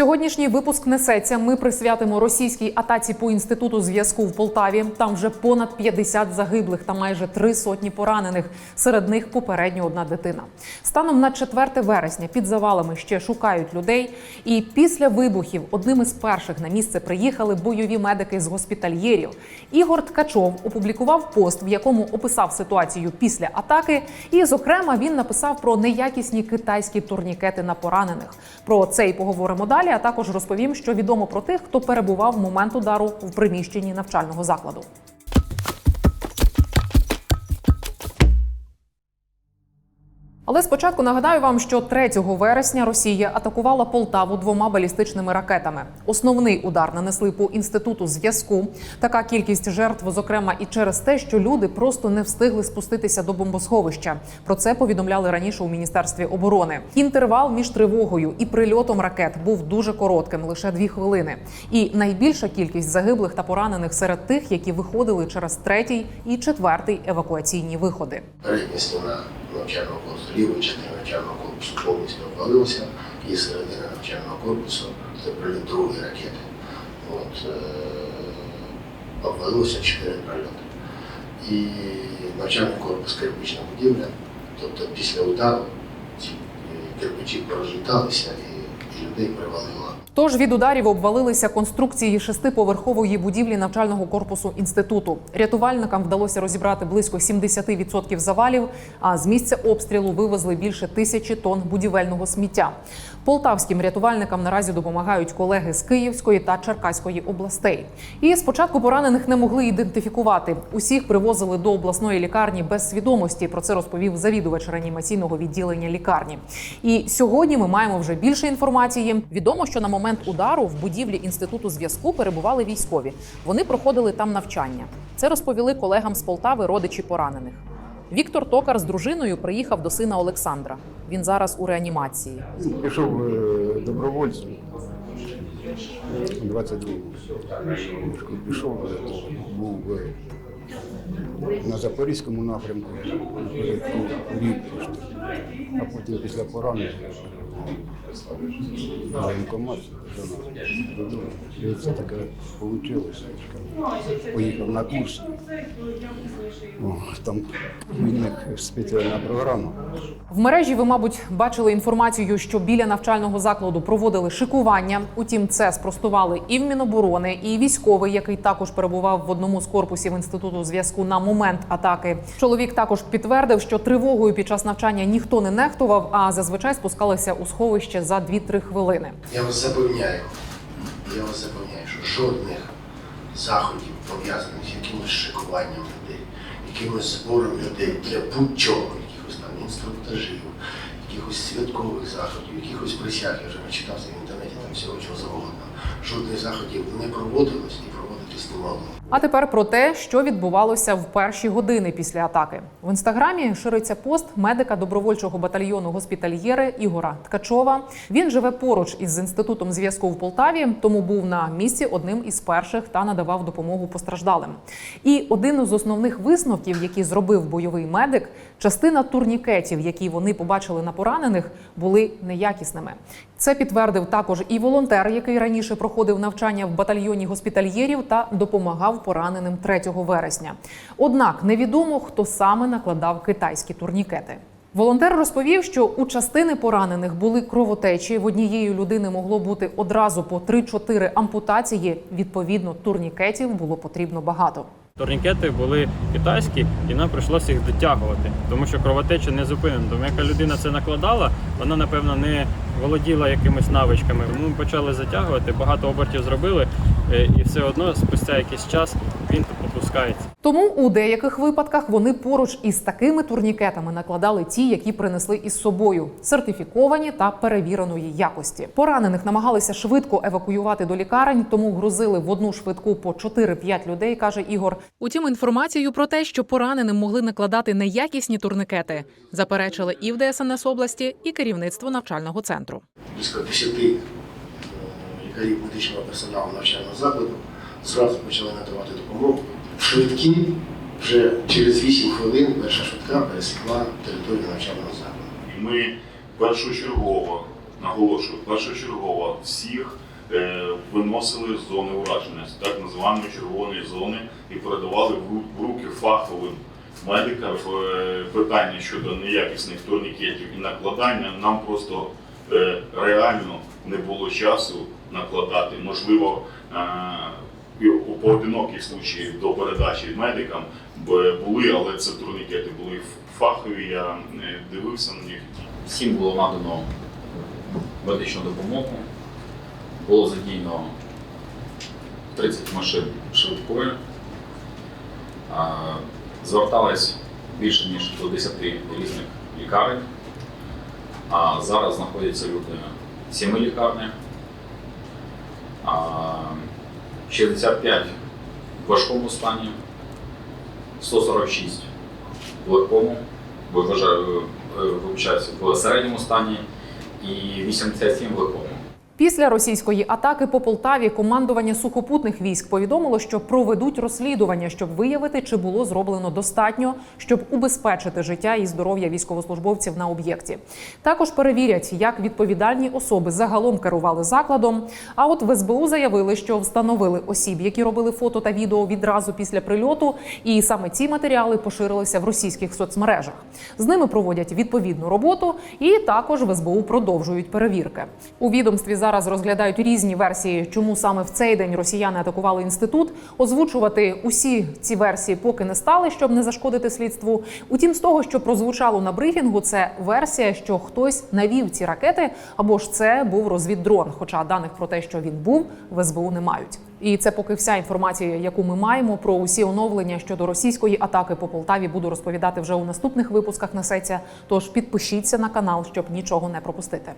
Сьогоднішній випуск несеться. Ми присвятимо російській атаці по інституту зв'язку в Полтаві. Там вже понад 50 загиблих та майже три сотні поранених. Серед них попередньо одна дитина. Станом на 4 вересня під завалами ще шукають людей. І після вибухів одним із перших на місце приїхали бойові медики з госпітальєрів. Ігор Ткачов опублікував пост, в якому описав ситуацію після атаки. І, зокрема, він написав про неякісні китайські турнікети на поранених. Про це й поговоримо далі. А також розповім, що відомо про тих, хто перебував в момент удару в приміщенні навчального закладу. Але спочатку нагадаю вам, що 3 вересня Росія атакувала Полтаву двома балістичними ракетами. Основний удар нанесли по інституту зв'язку. Така кількість жертв, зокрема, і через те, що люди просто не встигли спуститися до бомбосховища. Про це повідомляли раніше у міністерстві оборони. Інтервал між тривогою і прильотом ракет був дуже коротким лише дві хвилини. І найбільша кількість загиблих та поранених серед тих, які виходили через третій і четвертий евакуаційні виходи. Стіна навчального корпусу, ліва частина навчального корпусу повністю обвалилася, і середина навчального корпусу це прильот другої ракети. От, е, обвалилося чотири прильоти. І навчальний корпус кирпична будівля, тобто після удару ці е, кирпичі порозліталися і людей привалило. Тож від ударів обвалилися конструкції шестиповерхової будівлі навчального корпусу інституту. Рятувальникам вдалося розібрати близько 70% завалів. А з місця обстрілу вивезли більше тисячі тонн будівельного сміття. Полтавським рятувальникам наразі допомагають колеги з Київської та Черкаської областей. І спочатку поранених не могли ідентифікувати. Усіх привозили до обласної лікарні без свідомості. Про це розповів завідувач реанімаційного відділення лікарні. І сьогодні ми маємо вже більше інформації. Відомо, що на момент удару в будівлі інституту зв'язку перебували військові. Вони проходили там навчання. Це розповіли колегам з Полтави родичі поранених. Віктор Токар з дружиною приїхав до сина Олександра. Він зараз у реанімації. Пішов е, добровольцем. 22 пішов, е, був е, на Запорізькому напрямку, рік а потім після поранення воєнкомат додому. І це таке вийшло. Поїхав на курс. Там у спеціальна програма. В мережі ви, мабуть, бачили інформацію, що біля навчального закладу проводили шикування. Утім, це спростували і в Міноборони, і військовий, який також перебував в одному з корпусів інституту зв'язку на момент атаки. Чоловік також підтвердив, що тривогою під час навчання ніхто не нехтував, а зазвичай спускалися у сховище за 2-3 хвилини. Я вас запевняю, я вас запевняю, що жодних заходів пов'язаних з якимось шикуванням людей, якимось збором людей для будь-чого, якихось там інструктажів, якихось святкових заходів, якихось присяг, я вже начитався в інтернеті там всього чого завгодно. Жодних заходів не проводилось і проводитись не могло. А тепер про те, що відбувалося в перші години після атаки. В інстаграмі шириться пост медика добровольчого батальйону госпітальєри Ігора Ткачова. Він живе поруч із інститутом зв'язку в Полтаві, тому був на місці одним із перших та надавав допомогу постраждалим. І один із основних висновків, які зробив бойовий медик, частина турнікетів, які вони побачили на поранених, були неякісними. Це підтвердив також і волонтер, який раніше проходив навчання в батальйоні госпітальєрів та допомагав пораненим 3 вересня. Однак невідомо, хто саме накладав китайські турнікети. Волонтер розповів, що у частини поранених були кровотечі. В однієї людини могло бути одразу по 3-4 ампутації. Відповідно, турнікетів було потрібно багато. Турнікети були китайські, і нам прийшлося їх дотягувати, тому що кровотеча не зупинена. Тому яка людина це накладала, вона напевно не володіла якимись навичками. Ми почали затягувати, багато обертів зробили, і все одно спустя якийсь час він опускається. Тому у деяких випадках вони поруч із такими турнікетами накладали ті, які принесли із собою, сертифіковані та перевіреної якості. Поранених намагалися швидко евакуювати до лікарень, тому грузили в одну швидку по 4-5 людей, каже Ігор. Утім, інформацію про те, що пораненим могли накладати неякісні турнікети, заперечили і в ДСНС області, і керівництво навчального центру. близько 10 лікарів медичного персоналу навчального закладу зразу почали надавати допомогу. Швидкі вже через 8 хвилин перша швидка пересікла територію навчального закладу. І ми першочергово наголошую, першочергово всіх е, виносили з зони ураження, так званої червоної зони, і передавали в руки фаховим медикам Е, питання щодо неякісних турнікетів і накладання. Нам просто реально не було часу накладати. Можливо, е, у поодиноких случаях до передачі медикам були, але це турнікети були фахові. Я е, дивився на них. Всім було надано медичну допомогу. Було задіяно 30 машин швидкої. Звертались більше ніж до 10 різних лікарень. А зараз знаходяться люди в сіми лікарнях. 65 в важкому стані, 146 в легкому, виважаю, е, вибачаюся, в середньому стані і 87 в легкому. Після російської атаки по Полтаві командування сухопутних військ повідомило, що проведуть розслідування, щоб виявити, чи було зроблено достатньо, щоб убезпечити життя і здоров'я військовослужбовців на об'єкті. Також перевірять, як відповідальні особи загалом керували закладом. А от в СБУ заявили, що встановили осіб, які робили фото та відео відразу після прильоту, і саме ці матеріали поширилися в російських соцмережах. З ними проводять відповідну роботу, і також в СБУ продовжують перевірки. У відомстві зараз розглядають різні версії, чому саме в цей день росіяни атакували інститут. Озвучувати усі ці версії поки не стали, щоб не зашкодити слідству. Утім, з того, що прозвучало на брифінгу, це версія, що хтось навів ці ракети, або ж це був розвіддрон. Хоча даних про те, що він був, в СБУ не мають. І це поки вся інформація, яку ми маємо про усі оновлення щодо російської атаки по Полтаві. Буду розповідати вже у наступних випусках. Несеться. Тож підпишіться на канал, щоб нічого не пропустити.